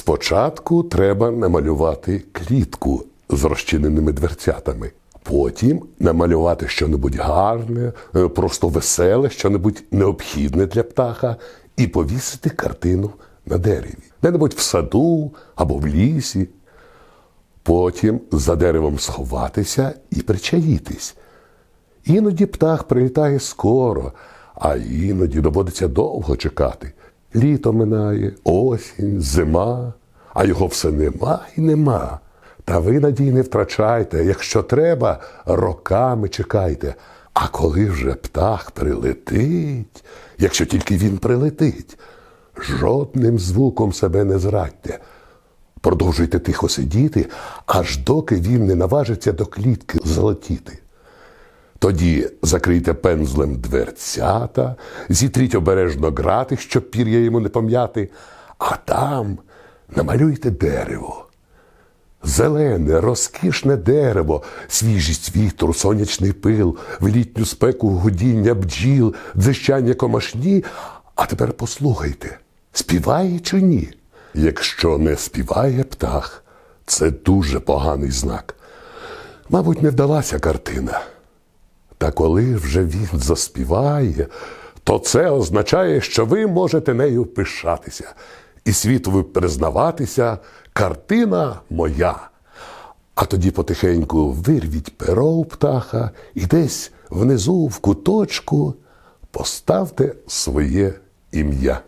Спочатку треба намалювати клітку з розчиненими дверцятами. Потім намалювати щонебудь гарне, е, просто веселе, щонебудь необхідне для птаха, і повісити картину на дереві, де-небудь в саду або в лісі. Потім за деревом сховатися і причаїтись. Іноді птах прилітає скоро, а іноді доводиться довго чекати. Літо минає, осінь, зима, а його все нема і нема. Та ви надій не втрачайте, якщо треба, роками чекайте. А коли вже птах прилетить, якщо тільки він прилетить, жодним звуком себе не зрадьте. Продовжуйте тихо сидіти, аж доки він не наважиться до клітки залетіти. Тоді закрийте пензлем дверцята, зітріть обережно грати, щоб пір'я йому не пом'яти, а там намалюйте дерево. Зелене, розкішне дерево, свіжість вітру, сонячний пил, в літню спеку гудіння бджіл, дзищання комашні. А тепер послухайте, співає чи ні? Якщо не співає птах, це дуже поганий знак. Мабуть, не вдалася картина. Та коли вже він заспіває, то це означає, що ви можете нею пишатися і світові признаватися, картина моя. А тоді потихеньку вирвіть перо у птаха і десь внизу в куточку поставте своє ім'я.